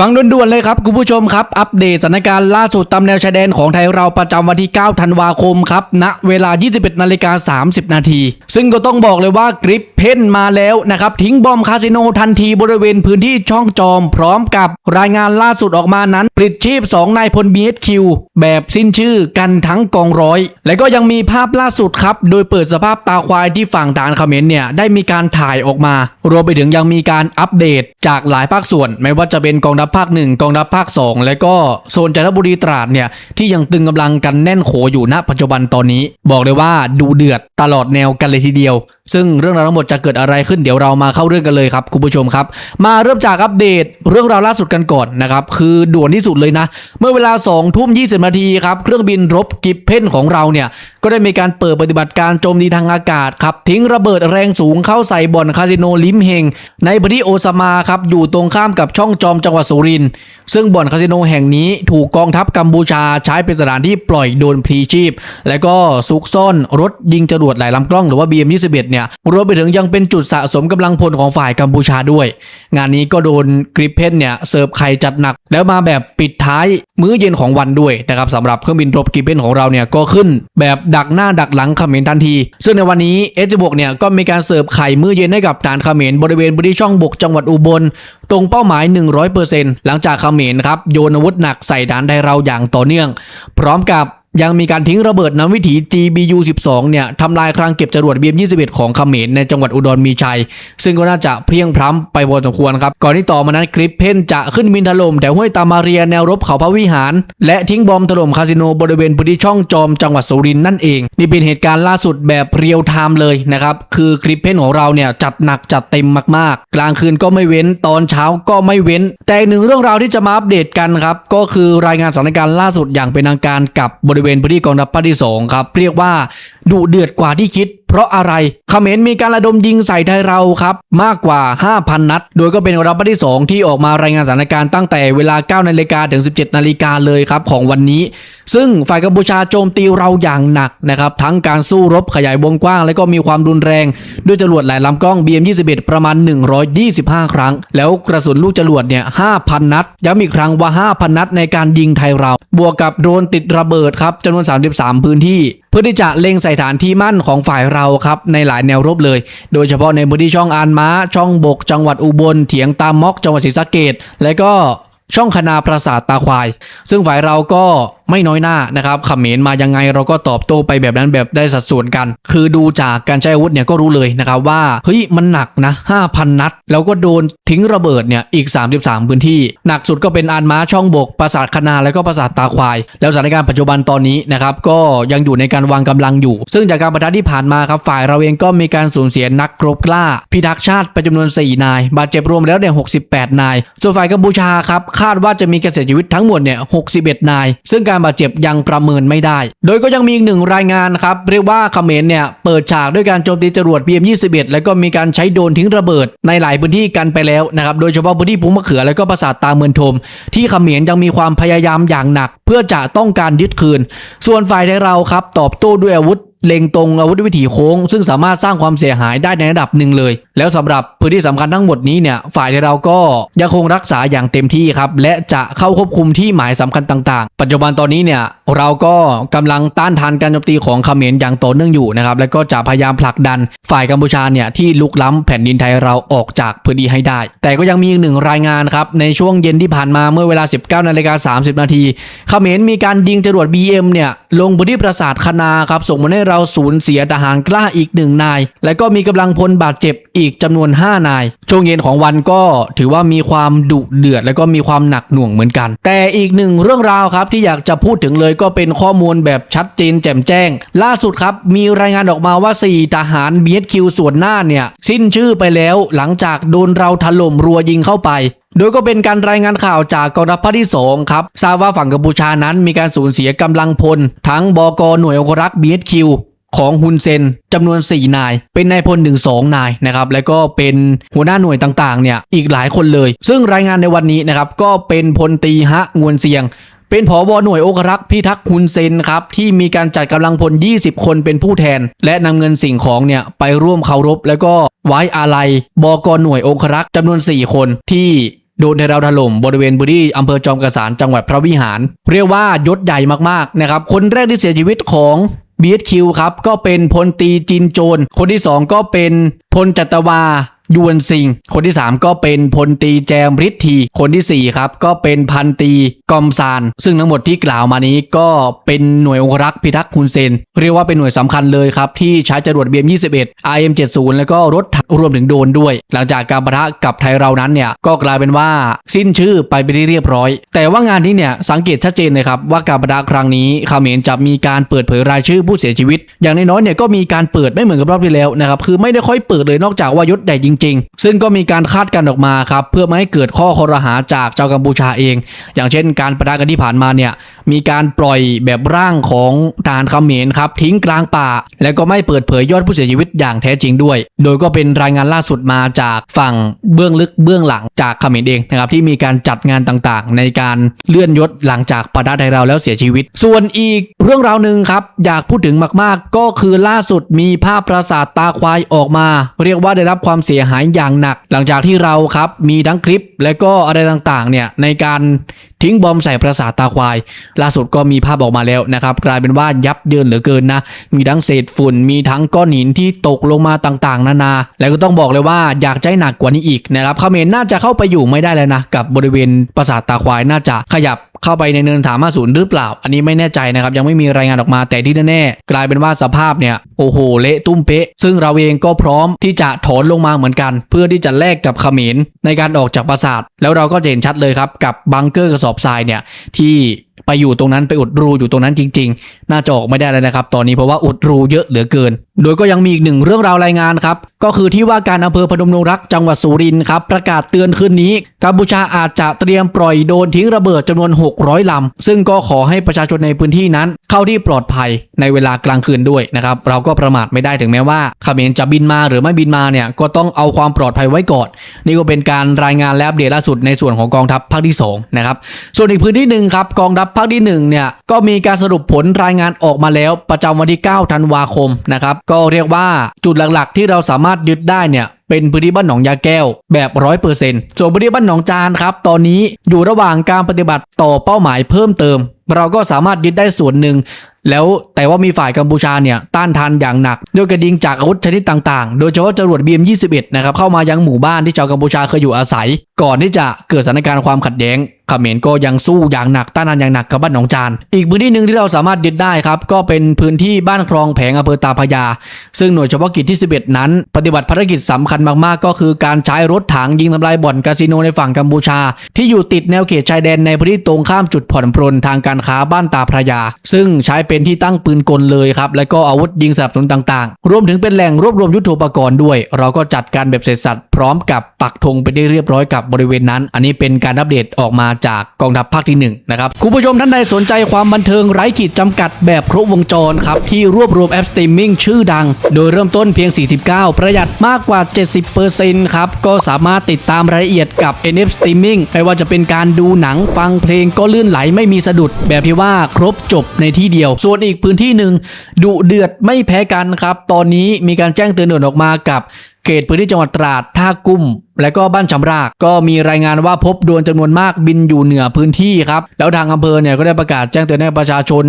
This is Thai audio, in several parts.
ฟังด่วนๆเลยครับคุณผู้ชมครับ อัปเดตสถานการณ์ล่าสุดตามแนวชายแดนของไทยเราประจำวันที่ 9 ธันวาคมครับณเวลา 21นาฬิกา30 นาที ซึ่งก็ต้องบอกเลยว่ากริปเพนมาแล้วนะครับ ทิ้งบอมคาสิโนทันทีบริเวณพื้นที่ช่องจอม พร้อมกับรายงานล่าสุดออกมานั้นปลิดชีพ 2 นายพล BHQ แบบสิ้นชื่อกันทั้งกองร้อย และก็ยังมีภาพล่าสุดครับ โดยเปิดสภาพตาควายที่ฝั่งฐานเขมรเนี่ยได้มีการถ่ายออกมา รวมไปถึงยังมีการอัปเดตจากหลายภาคส่วน ไม่ว่าจะเป็นกองทัพภาคหนึ่งกองทัพภาคสองและก็โซนจันทบุรีตราดเนี่ยที่ยังตึงกำลังกันแน่นโขอยู่ณปัจจุบันตอนนี้ บอกเลยว่าดูเดือดตลอดแนวกันเลยทีเดียว ซึ่งเรื่องราวทั้งหมดจะเกิดอะไรขึ้นเดี๋ยวเรามาเข้าเรื่องกันเลยครับคุณผู้ชมครับ มาเริ่มจากอัปเดตเรื่องราวล่าสุดกันก่อนนะครับคือด่วนที่สุดเลยนะ เมื่อเวลา2ทุ่ม20นาทีครับเครื่องบินรบกิฟเพนของเราเนี่ยก็ได้มีการเปิดปฏิบัติการโจมตีทางอากาศครับทิ้งระเบิดแรงสูงเข้าใส่บ่อนคาสิโนลิมเฮงในพื้นที่โอซามาครับอยู่ตรงข้ามกับช่องจอมจังหวัดสุริน ซึ่งบ่อนคาสิโนแห่งนี้ถูกกองทัพกัมพูชาใช้เป็นสถานที่ปล่อยโดนพลีชีพ และก็ซุกซ่อนรถยิงจรวดหลายลำกล้องหรือว่า BM21 เนี่ยรวมไปถึงยังเป็นจุดสะสมกำลังพลของฝ่ายกัมพูชาด้วย งานนี้ก็โดนกริปเพนเนี่ยเสิร์ฟไข่จัดหนัก แล้วมาแบบปิดท้ายมื้อเย็นของวันด้วยนะครับสำหรับเครื่องบินรบกริปเพนของเราเนี่ยก็ขึ้น แบบดักหน้าดักหลังเขมรทันที ซึ่งในวันนี้เอจบกเนี่ยก็มีการเสิร์ฟไข่มื้อเย็นให้กับฐานเขมรบริเวณพื้นที่ช่องบกจังหวัดอุบล ตรงเป้าหมาย 100%หลังจากเขมรครับโยนอาวุธหนักใส่ด่านไดเราอย่างต่อเนื่อง พร้อมกับ ยังมีการทิ้งระเบิดน้ำวิถี GBU 12เนี่ยทำลายคลังเก็บจรวด BM 21 ของเขมรในจังหวัดอุดรมีชัย ซึ่งก็น่าจะเพียงพล้ำไปพอสมควรครับ ก่อนที่ต่อมานั้นคลิปเพนจะขึ้นบินถล่มแถวห้วยตามาเรียแนวรบเขาพระวิหาร และทิ้งบอมถล่มคาสิโนบริเวณพื้นที่ช่องจอมจังหวัดสุรินทร์นั่นเอง นี่เป็นเหตุการณ์ล่าสุดแบบเรียลไทม์เลยนะครับคือคลิปเพนของเราเนี่ยจัดหนักจัดเต็มมากๆ กลางคืนก็ไม่เว้นตอนเช้าก็ไม่เว้น แต่อีกหนึ่งเรื่องราวที่จะมาอัปเดตกันครับก็คือรายงานสถานการณ์ล่าสุดอย่างเป็นทางการกับบริเวณพื้นที่กองทัพภาคที่สองครับเรียกว่าดุเดือดกว่าที่คิด เพราะอะไรเขมรมีการระดมยิงใส่ไทยเราครับ มากกว่า 5,000 นัด โดยก็เป็นกองทัพภาคที่ 2 ที่ออกมารายงานสถานการณ์ตั้งแต่เวลา 9 นาฬิกาถึง 17 นาฬิกาเลยครับของวันนี้ ซึ่งฝ่ายกัมพูชาโจมตีเราอย่างหนักนะครับ ทั้งการสู้รบขยายวงกว้าง และก็มีความรุนแรง ด้วยจรวดหลายลำกล้อง BM21 ประมาณ 125 ครั้ง แล้วกระสุนลูกจรวดเนี่ย 5,000 นัด ย้ำอีกครั้งว่า 5,000 นัดในการยิงไทยเรา บวกกับโดรนติดระเบิดครับจำนวน 33 พื้นที่เพื่อที่จะเล็งใส่ฐานที่มั่นของฝ่ายเราครับในหลายแนวรบเลย โดยเฉพาะในพื้นที่ช่องอานม้า ช่องบก จังหวัดอุบลเถียงตามมอกจังหวัดศรีสะเกดและก็ช่องคณาปราสาทตาควาย ซึ่งฝ่ายเราก็ ไม่น้อยหน้านะครับเขมรมายังไงเราก็ตอบโต้ไปแบบนั้นแบบได้สัดส่วนกัน คือดูจากการใช้อาวุธเนี่ยก็รู้เลยนะครับว่าเฮ้ยมันหนักนะ5,000 นัด แล้วก็โดนทิ้งระเบิดเนี่ยอีก 33 พื้นที่ หนักสุดก็เป็นอานม้าช่องบกปราสาทคณาแล้วก็ปราสาทตาควาย แล้วสถานการณ์ปัจจุบันตอนนี้นะครับก็ยังอยู่ในการวางกำลังอยู่ ซึ่งจากการประทะที่ผ่านมาครับฝ่ายเราเองก็มีการสูญเสียนักรบกล้า พิทักษ์ชาติไปจำนวน 4 นาย บาดเจ็บรวมแล้วเนี่ย68 นาย ส่วนฝ่ายกัมพูชาครับคาดว่าจะมีการเสียชีวิตทั้งหมดเนี่ย61 นาย ซึ่งการบาดเจ็บยังประเมินไม่ได้ โดยก็ยังมีอีกหนึ่งรายงานครับเรียกว่าเขมรเนี่ยเปิดฉากด้วยการโจมตีจรวด PM21 แล้วก็มีการใช้โดนทิ้งระเบิดในหลายพื้นที่กันไปแล้วนะครับโดยเฉพาะพื้นที่ภูมะเขือและก็ปราสาทตาเมือนทม ที่เขมรยังมีความพยายามอย่างหนัก เพื่อจะต้องการยึดคืน ส่วนฝ่ายไทยเราครับตอบโต้ด้วยอาวุธ เล็งตรงอาวุธวิถีโค้ง ซึ่งสามารถสร้างความเสียหายได้ในระดับหนึ่งเลย แล้วสำหรับพื้นที่สำคัญทั้งหมดนี้เนี่ยฝ่ายเราก็ยังคงรักษาอย่างเต็มที่ครับและจะเข้าควบคุมที่หมายสำคัญต่าง ๆ ปัจจุบันตอนนี้เนี่ยเราก็กำลังต้านทานการโจมตีของเขมรอย่างต่อเนื่องอยู่นะครับและก็จะพยายามผลักดันฝ่ายกัมพูชาเนี่ยที่ลุกล้ำแผ่นดินไทยเราออกจากพื้นที่ให้ได้ แต่ก็ยังมีอีกหนึ่งรายงานครับในช่วงเย็นที่ผ่านมาเมื่อเวลา 19นาฬิกา30 นาทีเขมรมีการยิงจรวด BM เนี่ยลงพื้นที่ปราสาทคณาครับส่งมาให้เราสูญเสียทหารกล้าอีกหนึ่งนาย และก็มีกำลังพลบาดเจ็บอีกจำนวน 5 นาย ช่วงเย็นของวันก็ถือว่ามีความดุเดือด และก็มีความหนักหน่วงเหมือนกัน แต่อีกหนึ่งเรื่องราวครับที่อยากจะพูดถึงเลยก็เป็นข้อมูลแบบชัดเจนแจ่มแจ้ง ล่าสุดครับมีรายงานออกมาว่า 4 ทหาร BHQ ส่วนหน้าเนี่ย สิ้นชื่อไปแล้วหลังจากโดนเราถล่มรัวยิงเข้าไปโดยก็เป็นการรายงานข่าวจากกองทัพภาคที่2ครับทราบว่าฝั่งกัมพูชานั้นมีการสูญเสียกำลังพล ทั้งบกหน่วยองครักษ์ BHQ ของฮุนเซนจำนวน 4 นาย เป็นนายพล1 2นายนะครับแล้วก็เป็นหัวหน้าหน่วยต่างๆเนี่ยอีกหลายคนเลย ซึ่งรายงานในวันนี้นะครับก็เป็นพลตีฮะงวนเซียงเป็นผอบหน่วยองครักพิทักษ์ฮุนเซนครับ ที่มีการจัดกำลังพล 20 คนเป็นผู้แทน และนำเงินสิ่งของเนี่ย ไปร่วมเคารพ แล้วก็ไว้อาลัยบกหน่วยองครักษ์จำนวน 4 คนที่โดนไทเราถล่มบริเวณพื้นที่อำเภอจอมกระสานจังหวัดพระวิหาร เรียกว่ายศใหญ่มากๆนะครับคนแรกที่เสียชีวิตของ BSQ ครับก็เป็นพลตีจินโจนคนที่ 2 ก็เป็นพลจัตวา ยวนซิง คนที่ 3 ก็เป็นพลตีแจมฤทธีคนทีสี่ 4 ครับ ก็เป็นพันตีกอมซาน ซึ่งทั้งหมดที่กล่าวมานี้ก็เป็นหน่วยองครักษ์พิทักษ์ฮุนเซน เรียกว่าเป็นหน่วยสำคัญเลยครับ ที่ใช้จรวด BM21 IM70 แล้วก็รถถังรวมถึงโดรนด้วย หลังจากการประทะกับไทยเรานั้นเนี่ยก็กลายเป็นว่าสิ้นชื่อไปไปนที่เรียบร้อย แต่ว่างานนี้เนี่ยสังเกตชัดเจนเลยครับว่าการประทะครั้งนี้เขมรจะมีการเปิดเผยรายชื่อผู้เสียชีวิต อย่างน้อยๆเนี่ยก็มีการเปิดไม่เหมือนกับรอบที่แล้วนะครับคือไม่ได้ค่อยเปิดเลยนอกจากว่ายศใหญ่จริง ๆ ซึ่งก็มีการคาดกันออกมาครับเพื่อไม่ให้เกิดข้อคอรหาจากชาวกัมพูชาเอง อย่างเช่น การปะทะกันที่ผ่านมาเนี่ยมีการปล่อยแบบร่างของทหารเขมรครับทิ้งกลางป่า แล้วก็ไม่เปิดเผยยอดผู้เสียชีวิตอย่างแท้จริงด้วย โดยก็เป็นรายงานล่าสุดมาจากฝั่งเบื้องลึกเบื้องหลังจากเขมรเองนะครับที่มีการจัดงานต่างๆ ในการเลื่อนยศหลังจากประทะไทยเราแล้วเสียชีวิต ส่วนอีกเรื่องราวหนึ่งครับอยากพูดถึงมากๆ ก็คือล่าสุดมีภาพปราสาทตาควายออกมา เรียกว่าได้รับความเสียหายอย่างหนัก หลังจากที่เราครับมีทั้งคลิปและก็อะไรต่างๆเนี่ยในการทิ้งบอมใส่ปราสาทตาควาย ล่าสุดก็มีภาพออกมาแล้วนะครับ กลายเป็นว่ายับเยินเหลือเกินนะ มีทั้งเศษฝุ่น มีทั้งก้อนหินที่ตกลงมาต่างๆ นานา แล้วก็ต้องบอกเลยว่าอยากใจหนักกว่านี้อีกนะครับเขมรน่าจะเข้าไปอยู่ไม่ได้แล้วนะ กับบริเวณปราสาทตาควายน่าจะขยับ เข้าไปในเนินถามศูนย์หรือเปล่า อันนี้ไม่แน่ใจนะครับ ยังไม่มีรายงานออกมาแต่ที่แน่ๆกลายเป็นว่าสภาพเนี่ยโอ้โหเละตุ้มเป๊ะ ซึ่งเราเองก็พร้อมที่จะถอนลงมาเหมือนกัน เพื่อที่จะแลกกับเขมรในการออกจากปราสาท แล้วเราก็จะเห็นชัดเลยครับ กับบังเกอร์กระสอบทรายเนี่ยที่ ไปอยู่ตรงนั้นไปอุดรูอยู่ตรงนั้นจริง ๆ น่าจะออกไม่ได้แล้วนะครับ ตอนนี้เพราะว่าอุดรูเยอะเหลือเกิน โดยก็ยังมีอีกหนึ่งเรื่องราวรายงานครับ ก็คือที่ว่าการอำเภอพนมดงรักจังหวัดสุรินทร์ครับ ประกาศเตือนคืนนี้ กัมพูชาอาจจะเตรียมปล่อยโดนทิ้งระเบิดจำนวน 600 ลำ ซึ่งก็ขอให้ประชาชนในพื้นที่นั้น เข้าที่ปลอดภัยในเวลากลางคืนด้วยนะครับ เราก็ประมาทไม่ได้ถึงแม้ว่าเขมรจะบินมาหรือไม่บินมาเนี่ยก็ต้องเอาความปลอดภัยไว้ก่อน นี่ก็เป็นการรายงานและอัปเดตล่าสุดในส่วนของกองทัพภาคที่สองนะครับ ส่วนอีกพื้นที่หนึ่งครับกองทัพภาคที่หนึ่งเนี่ยก็มีการสรุปผลรายงานออกมาแล้วประจำวันที่ 9 ธันวาคมนะครับก็เรียกว่าจุดหลักๆ ที่เราสามารถยึดได้เนี่ยเป็นพื้นที่บ้านหนองยาแก้วแบบร้อยเปอร์เซ็นต์ส่วนพื้นที่บ้านหนองจานครับ ตอนนี้อยู่ระหว่างการปฏิบัติต่อเป้าหมายเพิ่มเติม เราก็สามารถยึดได้ส่วนหนึ่งแล้วแต่ว่ามีฝ่ายกัมพูชาเนี่ยต้านทานอย่างหนักด้วยกระดิ่งจากอาวุธชนิดต่างๆ โดยเฉพาะจรวด BM21 นะครับเข้ามายังหมู่บ้านที่ชาวกัมพูชาเคยอยู่อาศัย ก่อนที่จะเกิดสถานการณ์ความขัดแย้งเขมรก็ยังสู้อย่างหนักต้านทานอย่างหนักกับบ้านหนองจาน อีกพื้นที่หนึ่งที่เราสามารถยึดได้ครับ ก็เป็นพื้นที่บ้านคลองแผงอำเภอตาพยา ซึ่งหน่วยเฉพาะกิจที่ 11 นั้น ปฏิบัติภารกิจสำคัญมากๆ ก็คือการใช้รถถังยิงทำลายบ่อนคาสิโนในฝั่งกัมพูชา ที่อยู่ติดแนวเขตชายแดนในพื้นที่ตรงข้ามจุดผ่อนปรนทางการค้าบ้านตาพระยา ซึ่งใช้เป็นที่ตั้งปืนกลเลยครับ และก็อาวุธยิงสนับสนุนต่างๆ รวมถึงเป็นแหล่งรวบรวมยุทโธปกรณ์ด้วย เราก็จัดการแบบเสร็จสัตว์พร้อมกับปักธงไปได้เรียบร้อยกับบริเวณนั้น อันนี้เป็นการอัปเดตออกมาจากกองทัพภาคที่หนึ่งนะครับคุณผู้ชมท่านใดสนใจความบันเทิงไร้ขีดจำกัดแบบครบวงจรครับที่รวบรวมแอปสตรีมมิ่งชื่อดัง โดยเริ่มต้นเพียง 49 ประหยัดมากกว่า 70%ครับก็สามารถติดตามรายละเอียดกับ NF Streaming ไม่ว่าจะเป็นการดูหนังฟังเพลงก็ลื่นไหลไม่มีสะดุด แบบที่ว่าครบจบในที่เดียวส่วนอีกพื้นที่หนึ่งดุเดือดไม่แพ้กันครับ ตอนนี้มีการแจ้งเตือนด่วนออกมากับเขตพื้นที่จังหวัดตราด ท่ากุ้ม และก็บ้านชำราก ก็มีรายงานว่าพบดวงจำนวนมากบินอยู่เหนือพื้นที่ครับ แล้วทางอำเภอเนี่ยก็ได้ประกาศแจ้งเตือนให้ประชาชน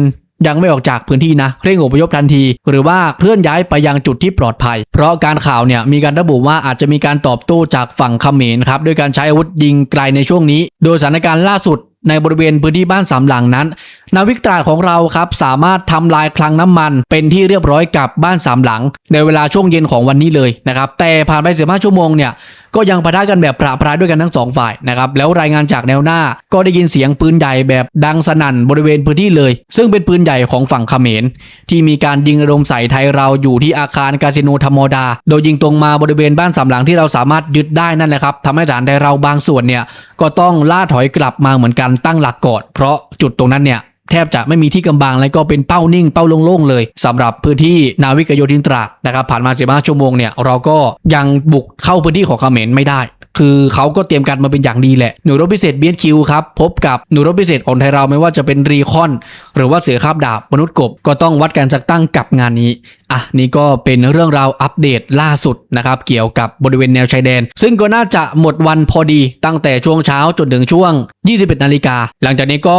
ยังไม่ออกจากพื้นที่นะเร่งอพยพทันที หรือว่าเคลื่อนย้ายไปยังจุดที่ปลอดภัย เพราะการข่าวเนี่ยมีการระบุว่าอาจจะมีการตอบโต้จากฝั่งเขมรครับด้วยการใช้อาวุธยิงไกลในช่วงนี้ โดยสถานการณ์ล่าสุด ในบริเวณพื้นที่บ้านสามหลังนั้น นาวิกตราดของเราครับสามารถทำลายคลังน้ำมัน เป็นที่เรียบร้อยกับบ้านสามหลัง ในเวลาช่วงเย็นของวันนี้เลยนะครับแต่ผ่านไปสิบห้าชั่วโมงเนี่ยก็ยังปะทะกันแบบประปรายด้วยกันทั้งสองฝ่ายนะครับแล้วรายงานจากแนวหน้า ก็ได้ยินเสียงปืนใหญ่แบบดังสนั่นบริเวณพื้นที่เลย ซึ่งเป็นปืนใหญ่ของฝั่งเขมร ที่มีการยิงระดมใส่ไทยเราอยู่ที่อาคารคาสิโนธรรมดา โดยยิงตรงมาบริเวณบ้านสามหลังที่เราสามารถยึดได้นั่นแหละครับทำให้ฐานไทยเราบางส่วนเนี่ยก็ต้องล่าถอยกลับมาเหมือนกันตั้งหลักก่อนเพราะจุดตรงนั้นเนี่ย แทบจะไม่มีที่กำบังและก็เป็นเป้านิ่งเป้าโล่งๆเลยสำหรับพื้นที่นาวิกโยธินตราดนะครับผ่านมาสิบห้าชั่วโมงเนี่ยเราก็ยังบุกเข้าพื้นที่ของเขมรไม่ได้ คือเขาก็เตรียมการมาเป็นอย่างดีแหละหน่วยรบพิเศษเบียนคิวครับพบกับหน่วยรบพิเศษของไทยเราไม่ว่าจะเป็นรีคอน หรือว่าเสือคาบดาบมนุษย์กบก็ต้องวัดการจัดตั้งกับงานนี้ อะนี่ก็เป็นเรื่องราวอัปเดตล่าสุดนะครับเกี่ยวกับบริเวณแนวชายแดน ซึ่งก็น่าจะหมดวันพอดีตั้งแต่ช่วงเช้าจนถึงช่วง 21นาฬิกาหลังจากนี้ก็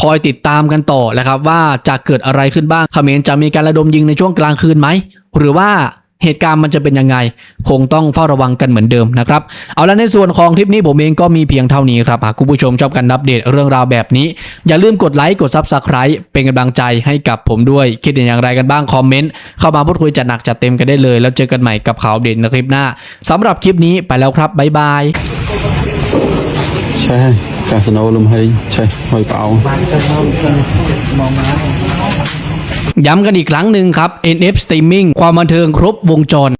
คอยติดตามกันต่อแหละครับว่าจะเกิดอะไรขึ้นบ้างเขมรจะมีการระดมยิงในช่วงกลางคืนไหมหรือว่า เหตุการณ์มันจะเป็นยังไง คงต้องเฝ้าระวังกันเหมือนเดิมนะครับ เอาละในส่วนของคลิปนี้ผมเองก็มีเพียงเท่านี้ครับ หากคุณผู้ชมชอบการอัปเดตเรื่องราวแบบนี้ อย่าลืมกดไลค์กด Subscribe เป็นกำลังใจให้กับผมด้วย คิดเห็นอย่างไรกันบ้างคอมเมนต์เข้ามาพูดคุยจัดหนักจัดเต็มกันได้เลย แล้วเจอกันใหม่กับข่าวเดตในคลิปหน้าสำหรับคลิปนี้ไปแล้วครับบ๊ายบาย ใช่กาสโนลมเฮยใช่หอยเปล่า ย้ำกันอีกครั้งหนึ่งครับ NF Streaming ความบันเทิงครบวงจร